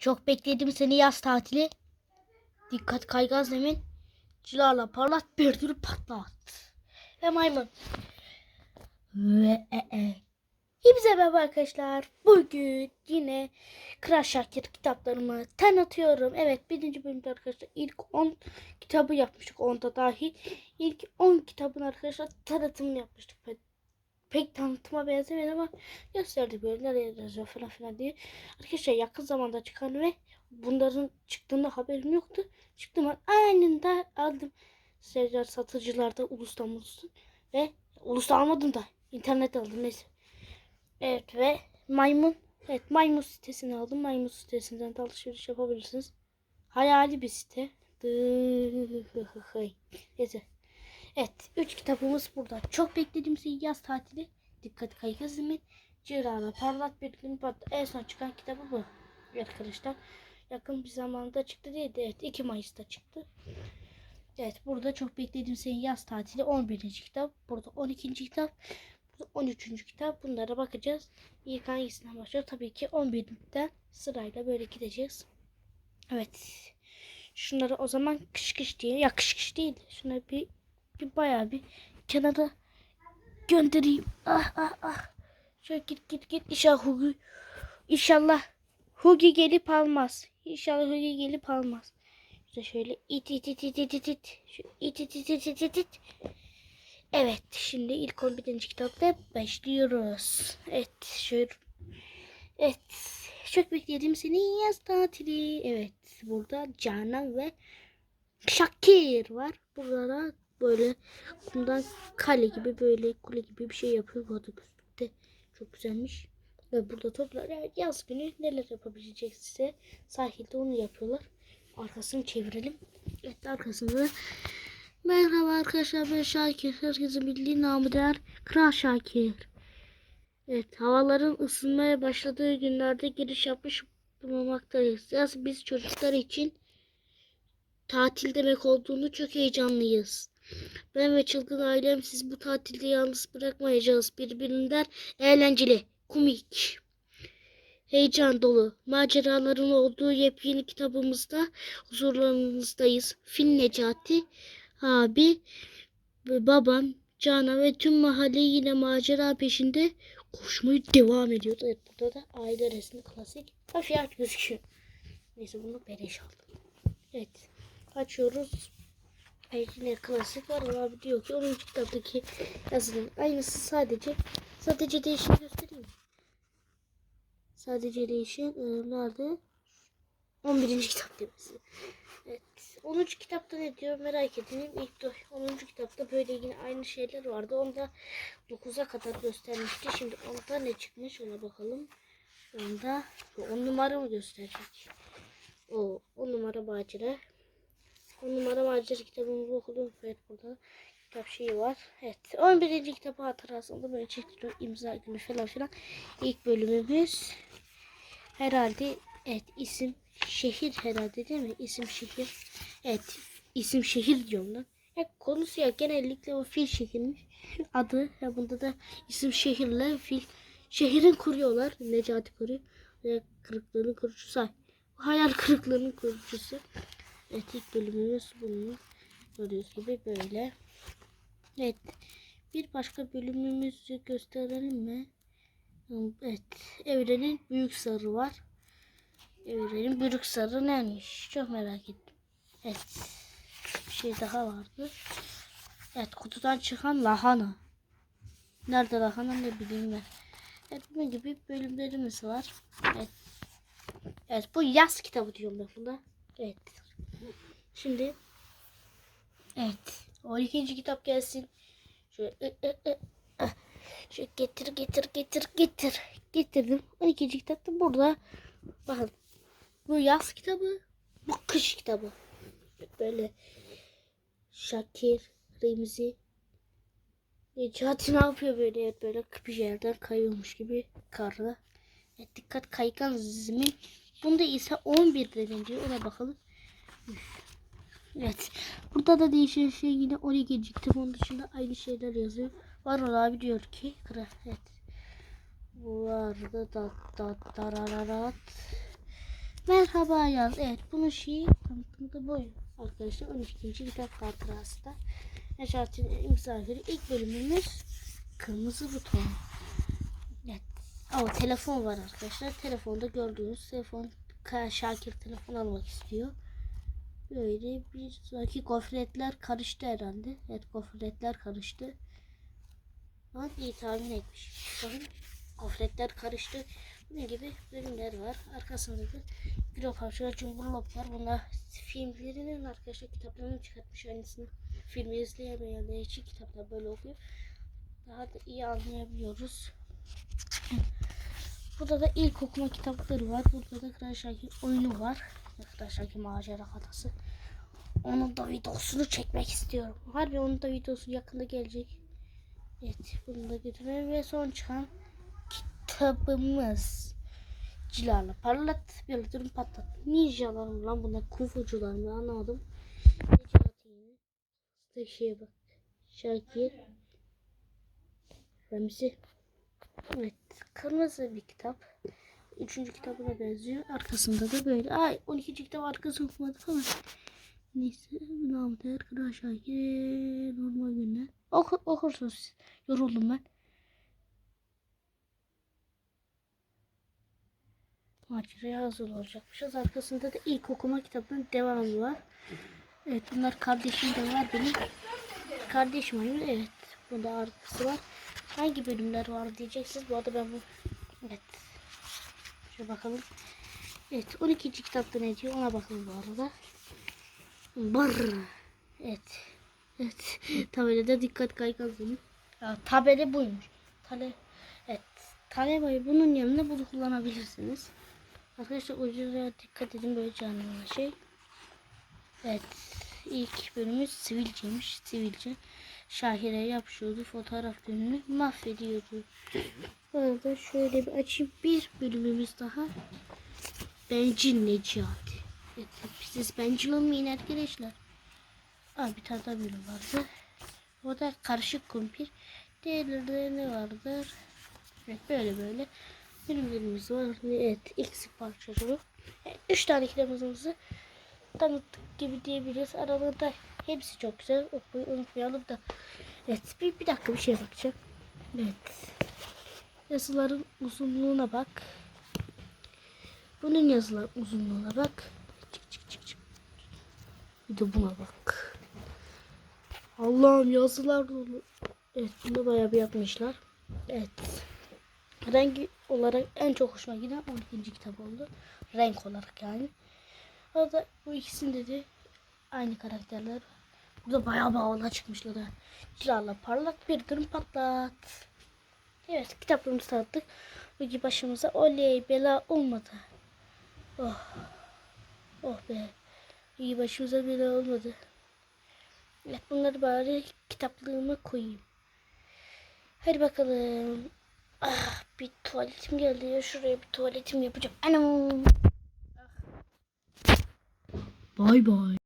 Çok bekledim seni yaz tatili. Dikkat kaygan zemin. Cilarla parlat bir tür patlat. Ve maymun. Ve e e. Hepinize merhaba arkadaşlar. Bugün yine Kral Şakir kitaplarımı tanıtıyorum. Evet birinci bölümde arkadaşlar ilk 10 kitabı yapmıştık. 10'da dahi. İlk 10 kitabın arkadaşlar tanıtımını yapmıştık. Pek, pek tanıtıma benzemedi ama gösterdi böyle nereye yazıyor falan filan diye. Arkadaşlar yakın zamanda çıkan ve bunların çıktığında haberim yoktu. Çıktım ben anında aldım. Seriler satıcılarda ulustan ulustan ve ulustan almadım da internet aldım neyse. Evet ve maymun evet maymun sitesini aldım. Maymun sitesinden de alışveriş yapabilirsiniz. Hayali bir site. Neyse. Evet. Üç kitabımız burada. Çok beklediğimiz yaz tatili. Dikkat kaygı zemin. Cirara parlat bir gün pat. En son çıkan kitabı bu. Arkadaşlar. Yakın bir zamanda çıktı değil de evet 2 Mayıs'ta çıktı. Evet burada çok beklediğim senin yaz tatili 11. kitap. Burada 12. kitap. Burada 13. kitap. Bunlara bakacağız. İlk hangisinden başlıyor? Tabii ki 11'den sırayla böyle gideceğiz. Evet. Şunları o zaman kış kış diye. Ya kış kış değil. Şunları bir, bir bayağı bir kenara göndereyim. Ah ah ah. Şöyle git git git. İnşallah Hugi, İnşallah Hugi gelip almaz. İnşallah Hugi gelip almaz. İşte şöyle it it it it it it it. Şu it it it it it it it. Evet şimdi ilk 11. kitapta başlıyoruz. Evet şöyle. Evet çok bekledim seni yaz tatili. Evet burada Canan ve Şakir var. Burada da böyle kumdan kale gibi böyle kule gibi bir şey yapıyor. Bu adı çok güzelmiş. Ve burada toplar yaz günü neler yapabilecekse sahilde onu yapıyorlar. Arkasını çevirelim. Evet arkasında Merhaba arkadaşlar ben Şakir. Herkesin bildiği namı değer Kral Şakir. Evet havaların ısınmaya başladığı günlerde giriş yapmış bulunmaktayız. Yaz biz çocuklar için tatil demek olduğunu çok heyecanlıyız. Ben ve çılgın ailem siz bu tatilde yalnız bırakmayacağız. Birbirinden eğlenceli, komik, heyecan dolu maceraların olduğu yepyeni kitabımızda huzurlarınızdayız. Fil Necati abi, babam, Canan ve tüm mahalle yine macera peşinde koşmaya devam ediyor. Evet burada da aile resmi klasik. Ha fiyat gözüküyor. Neyse bunu beleş aldım. Evet. Açıyoruz. Yine klasik var. Abi diyor ki 10. kitaptaki yazının aynısı sadece sadece değişim göstereyim. Sadece değişim e, nerede? 11. kitap demesi. Evet. 10. kitapta ne diyor merak edeyim. İlk de 10. kitapta böyle yine aynı şeyler vardı. Onda 9'a kadar göstermişti. Şimdi onda ne çıkmış ona bakalım. Onda 10 numara mı gösterecek? O 10 numara macera. 10 numara macera kitabımızı okudum. Evet burada kitap şeyi var. Evet 11. kitabı hatırlasında böyle çektiriyor imza günü falan filan. İlk bölümümüz herhalde evet isim şehir herhalde değil mi? İsim şehir. Evet isim şehir diyorum lan. Ya konusu ya genellikle o fil şehirmiş. Adı ya bunda da isim şehirle fil şehrin kuruyorlar. Necati kuruyor. Ve kırıklığının kurucusu. Hayal kırıklığının kurucusu. Evet ilk bölümümüz bunun. Gördüğünüz gibi böyle. Evet. Bir başka bölümümüzü gösterelim mi? Evet. Evrenin büyük sarı var. Evrenin büyük sarı neymiş? Çok merak ettim. Evet. Bir şey daha vardı. Evet kutudan çıkan lahana. Nerede lahana ne bileyim ben. Evet bunun gibi bölümlerimiz var. Evet. Evet bu yaz kitabı diyorum ben buna. Evet. Şimdi evet 12. kitap gelsin. Şöyle ı, ı, ı. Şöyle getir getir getir getir. Getirdim. 12. kitap da burada. Bakın. Bu yaz kitabı. Bu kış kitabı. Böyle Şakir, Remzi. Necati ne yapıyor böyle? Evet, böyle bir yerden kayıyormuş gibi karda. Evet, dikkat kaygan zemin. Bunda ise 11 deniliyor. Ona bakalım. Evet. Burada da değişen şey yine 12. kitap. Onun dışında aynı şeyler yazıyor. Var abi diyor ki. Evet. Bu arada da da darararat. Merhaba yaz. Evet bunun şeyi tanıtımı da bu. Arkadaşlar 12. kitap hatırası da. Necati'nin misafiri ilk bölümümüz kırmızı buton. Evet. Ama telefon var arkadaşlar. Telefonda gördüğünüz telefon Şakir telefon almak istiyor. Böyle bir sonraki gofretler karıştı herhalde. Evet gofretler karıştı. Ama iyi tahmin etmiş. Bakın gofretler karıştı. Bunun gibi bölümler var. Arkasında da Gülop Avcılar Cumhurlop var. Bunlar filmlerinin arkadaşlar kitaplarını çıkartmış aynısını. Filmi izleyemeyenler için kitaplar böyle okuyor. Daha da iyi anlayabiliyoruz. Burada da ilk okuma kitapları var. Burada da Kral Şakir oyunu var. Kral Şakir macera hatası. Onun da videosunu çekmek istiyorum. Harbi onun da videosu yakında gelecek. Evet bunu da götürelim ve son çıkan kitabımız. Cilarla parlat, durum patlat. Ninjalar mı lan bunlar kufucular mı anlamadım. Tek şeye bak. Şakir. Remzi. Evet. Kırmızı bir kitap. Üçüncü kitabına benziyor. Arkasında da böyle. Ay 12. kitap arkasını okumadık ama. Neyse. Namı değer Şakir. Normal günler. Oku, okursunuz siz. Yoruldum ben. Maceraya hazır olacakmışız. Arkasında da ilk okuma kitabının devamı var. Evet bunlar kardeşim de var benim. Kardeşim oyunu evet. Bunda arkası var. Hangi bölümler var diyeceksiniz. Bu arada ben bu... Evet. Şöyle bakalım. Evet 12. kitapta ne diyor ona bakalım bu arada. Barr. Evet. Evet. Tabelada dikkat kaykazını. Ya, tabela buymuş. Tale. Evet. Talebayı bunun yerine bunu kullanabilirsiniz. Arkadaşlar ucuza dikkat edin böyle canlı şey. Evet. ilk bölümümüz sivilceymiş. Sivilce. Şahire yapışıyordu. Fotoğraf gününü mahvediyordu. Burada şöyle bir açayım. Bir bölümümüz daha. Bencil Necati. Evet, siz bencil olmayın arkadaşlar. Aa, bir tane daha bölüm vardı. O da karışık kumpir. Diğerleri ne vardır? Evet böyle böyle. Bölümlerimiz var. Evet eksik parçaları. Evet, üç tane kitabımızı tanıttık gibi diyebiliriz. Aralarında hepsi çok güzel. Okumayı unutmayalım da. Evet bir, bir dakika bir şey bakacağım. Evet. Yazıların uzunluğuna bak. Bunun yazılar uzunluğuna bak. Çık çık çık çık. Bir de buna bak. Allah'ım yazılar dolu. Evet bunu bayağı bir yapmışlar. Evet. Rengi olarak en çok hoşuma giden 12. kitap oldu. Renk olarak yani. Orada bu ikisinde de aynı karakterler. Burada bayağı bağına çıkmışlar da. Cilalı parlak bir durum patlat. Evet kitaplarımızı tanıttık. Bugün başımıza oley bela olmadı. Oh. Oh be. İyi başımıza bela olmadı. Evet bunları bari kitaplığıma koyayım. Hadi bakalım. Ah bir tuvaletim geldi ya. Şuraya bir tuvaletim yapacağım. Anam. Bay bay.